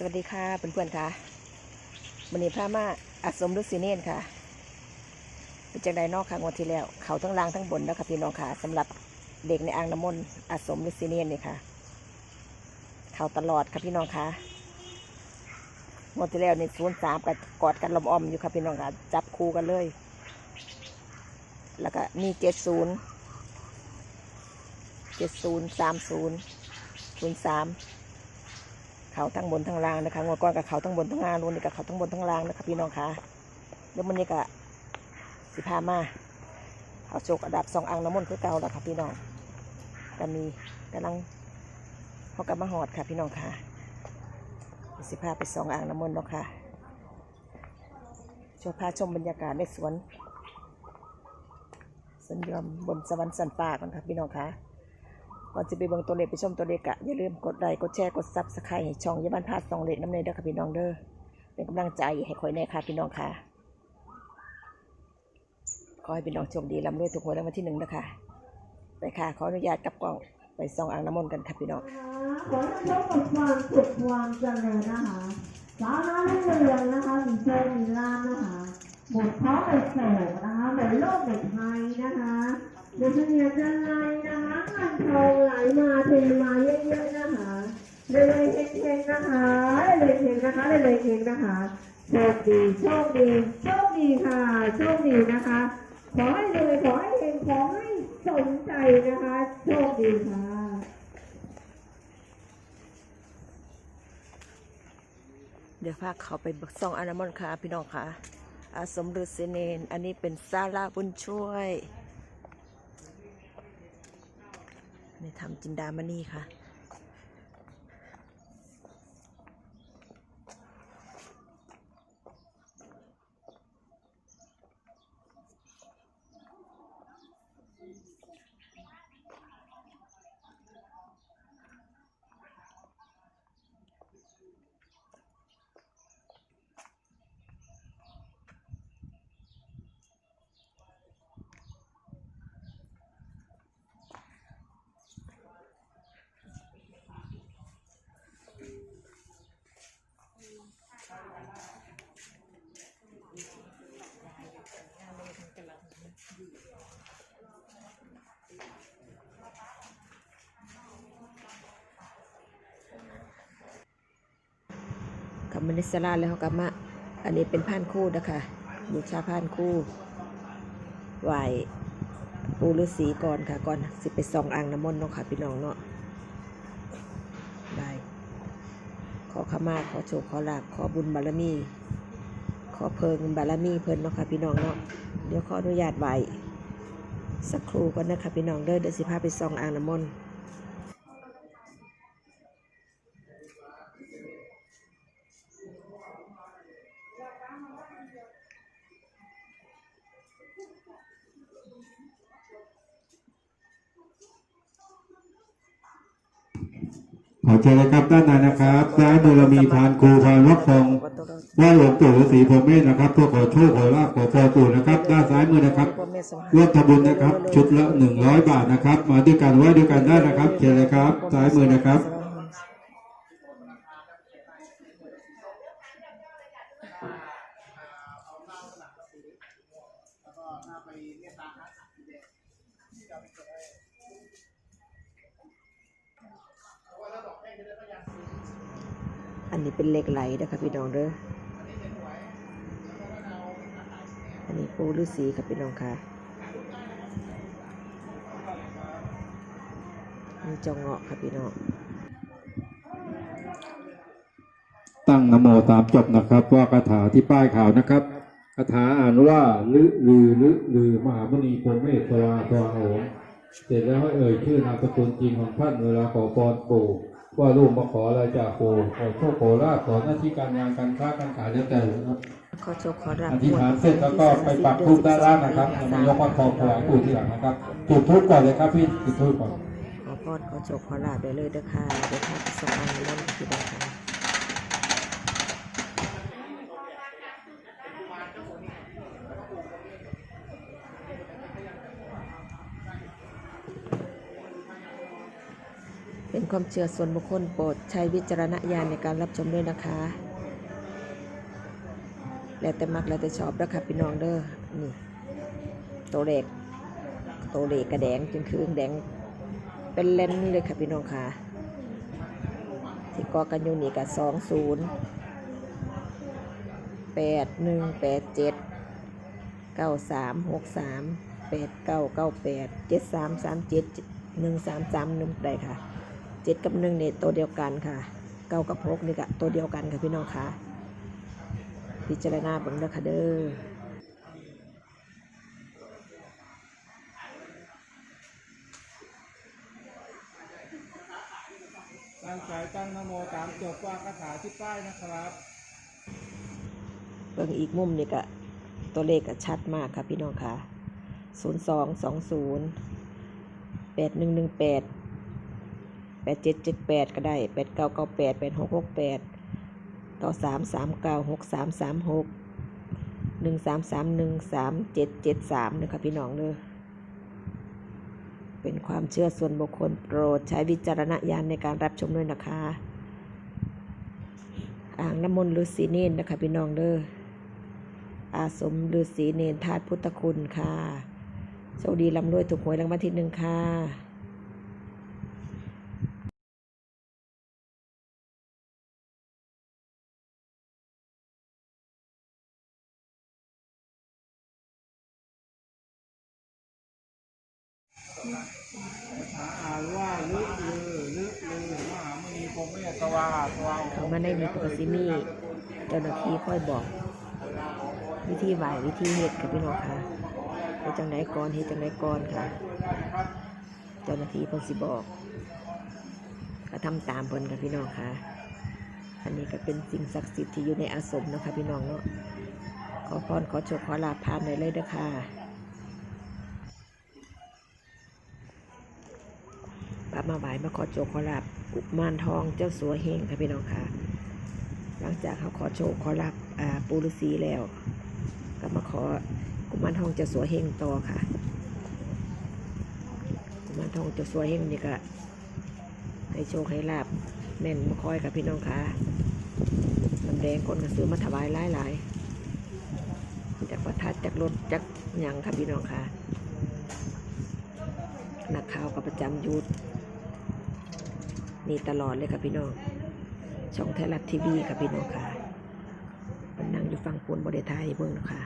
สวัสดีค่ะเพื่อนๆค่ะวันนี้พามาอัดสมฤาษีเนนค่ะเป็นจังไดนอกค่ะงวดที่แล้ว เขาทั้งล่างทั้งบนนะคะพี่น้องค่ะสำหรับเด็กในอ่างน้ำมนต์อัดสมฤาษีเนนนี่ค่ะ เขาตลอดค่ะพี่น้องค่ะงวดที่แล้วในศูนย์สามกับกอดกันลำออมอยู่ค่ะพี่น้องค่ะจับคู่กันเลย แล้วก็มีเจ็ดศูนย์เจ็ดศูนย์สามศูนย์ศูนย์สาม เขาทั้งบนทั้งล่างนะคะงวดก้อนกับเขาทั้งบนทั้งล่างรุ่นนี้กับเขาทั้งบนทั้งล่างนะคะพี่น้องคะแล้วมันนี้ก็สิพามาเอาโชกระดับสองอังน้ำมนต์คือเก่าแล้วค่ะพี่น้องก็มีกำลังเขากำมาหอดค่ะพี่น้องค่ะสิพาไปสองอ่างน้ำมนต์เนาะค่ะชมพาชมบรรยากาศในสวนสวนยอมบนสวรรค์สันป่ากันค่ะพี่น้องค่ะ ก่อนจะไปเบิ่งตัวเลขไปชมตัวเลขกะอย่าลืมกดไลค์กดแชร์กดซับสไครต์ให้ช่องยาบ้านพาดสองเลขน้ำเนยเด้อค่ะพี่น้องเด้อเป็นกำลังใจให้คอยแน่ค่ะพี่น้องค่ะขอให้พี่น้องโชคดีร่ำรวยทุกคนในวันที่หนึ่งนะคะไปค่ะขออนุญาตกลับกล้องไปส่องอ่างน้ำมนต์กันค่ะพี่น้องขอให้พบกับความสุขความเจริญนะคะสาวน้อยรุ่งเรืองนะคะมีโชคมีลาภนะคะหมดท้องไปโศกนะคะหมดโลกหมดภัยนะคะเดี๋ยวเฉลี่ยจันไรนะคะ นทองไหลมาเทมาเยอะๆนะคะเลยเลยเฮงๆนะคะเลยเฮงนะคะเลยเลยเฮงนะคะโชคดีโชคดีโชคดีค่ะโชคดีนะคะ ขอให้รวยขอให้เฮงขอให้สมใจนะคะโชคดีค่ะเดี๋ยวพาเขาไปส่องอ่าน้ำมนค่ะพี่น้องค่ะอาสมฤาษีเนนอันนี้เป็นซาลาบุญช่วย ในทำจินดามณีค่ะ มาในสลาแล้วเขากลับมาอันนี้เป็นผ่านคู่นะคะบูชาผ่านคู่ไหวปูฤาษีก่อนค่ะก่อนสิไปส่องอ่างน้ำมนต์เนาะค่ะพี่น้องเนาะได้ขอขมาขอโชคขอลาภขอบุญบารมี ขอเพิงบารมีเพิ่นเนาะค่ะพี่น้องเนาะเดี๋ยวขออนุญาตไหวสักครู่ก่อนนะคะพี่น้องเด้อเดี๋ยวสิพาไปส่องอ่างน้ำมนต์ ขอเชิญเลยครับด้านในนะครับซ้ายมือเรามีพานครูพานวัดทองไหว่าหลวงปู่ฤาษีพรหมเมธนะครับเพื่อขอโชคขอลาภขอพรปู่นะครับ ด้านซ้ายมือนะครับร่วมทำบุญนะครับ ชุดละหนึ่งร้อยบาทนะครับ มาด้วยกันไหว้ด้วยกันได้นะครับเชิญเลยครับซ้ายมือนะครับอั นนี้เป็นเหล็กไหลนะคะพี่น้องเด้อ อันนี้ปูฤาษีค่ะพี่น้องค่ะนี่จงเงาะค่ะพี่น้อง ตั้งนโมตามจบนะครับ ว่าคาถาที่ป้ายข่าวนะครับคาถาอ่านว่าลือลือลือลือมหามุนีพรหมเมธตาตวาโหงเสร็จแล้วให้เอ่ยชื่อนามสกุลจริงของท่านเวลาขอพรปู่ ว่าลูกมาขออะไรจากปู่ขอโชคขอลาภขอหน้าที่การงานการค้าการขายแล้วแต่นะครับขอโชคขอรับอธิษฐานเสร็จแล้วก็ไปปักธูปด้านล่างนะครับแล้วมายกมาคอถวายปู่ที่หลังนะครับจุดธูปก่อนเลยครับพี่จุดธูปก่อนขอพรขอโชคขอลาบได้เลยเด้อค่ะเดี๋ยวพาไปส่งอันน้ำมนต์ค่ะพี่น้องค่ะ ความเชื่อส่วนบุคคลโปรดใช้วิจารณญาณในการรับชมด้วยนะคะ แล้วแต่มักแล้วแต่ชอบแล้วค่ะพี่น้องเด้อนี่โตเล็กตัวเล็กกระแดงจนคือแดงเป็นเลนเลยค่ะพี่น้องค่ะ ที่กอกันอยู่นี่กับสองศูนย์แปดหนึ่งแปดเจ็ดเก้าสามหกสามแปดเก้าเก้าแปดเจ็ดสามสามเจ็ดหนึ่งสามสามหนึ่งได้ค่ะ จ็ดกับหนึ่งเนี่ยตัวเดียวกันค่ะเก้ากับหกนี่ก็ตัวเดียวกันค่ะพี่น้องค่ะ พิจารณาเบิ่งเด้อค่ะเด้อตั้งใจตั้งนโมตามจบว่าคาถาที่ป้ายนะครับเบิ่งอีกมุมนี่ก็ตัวเลขก็ชัดมากค่ะพี่น้องค่ะศูนย์สองสองศูนย์แปดหนึ่งหนึ่งแปดเจ็ดเจ็ดแปดก็ได้แปดเก้าเก้าแปดแปดหกหกแปดเก้าสามสามเก้าหกสามสามหกหนึ่งสามสามหนึ่งสามเจ็ดเจ็ดสามนะคะพี่น้องเด้อเป็นความเชื่อส่วนบุคคลโปรดใช้วิจารณญาณในการรับชมด้วยนะคะ อ่างน้ำมนต์ฤาษีเนนนะคะพี่น้องเด้ออาสมฤาษีเนนธาตุพุทธคุณค่ะโชคดีลำรวยถูกหวยรางวัลที่หนึ่งค่ะ เมตวาทวาเขามาในนี้ก็สิมีเจ้าหน้าที่ค่อยบอก วิธีไหววิธีเฮ็ดค่ะพี่น้องค่ะเฮ็ดจังไดก่อนเฮ็ดจังไดก่อนค่ะ เจ้าหน้าที่เพิ่นสิบอก ก็ทำตามเพิ่นค่ะพี่น้องค่ะ อันนี้ก็เป็นสิ่งศักดิ์สิทธิ์ที่อยู่ในอาสมนะคะพี่น้องเนาะขอพรขอโชคขอลาภผ่านได้เลยเด้อค่ะ ปามาไหวมาขอโชคขอลาภกุมารทองเจ้าสัวเฮงค่ะพี่น้องค่ะ หลังจากเขาขอโชคขอลาภอ่าปูฤาษีแล้วก็มาขอกุมารทองเจ้าสัวเฮงต่อค่ะกุมารทองเจ้าสัวเฮงนี่ก็ให้โชคให้ลาบแม่นมาคอยกับพี่น้องค่ะน้ำแดงคนก็ซื้อมาถวายหลายหลายๆจากประทัดจากรถจากหยังค่ะพี่น้องค่ะนักข่าวก็ประจำยุด นี่ตลอดเลยค่ะพี่น้องช่องไทยรัฐทีวีค่ะพี่น้องค่ะมันนั่งอยู่ฟังปูนบริไทยเบิ่งนะคะ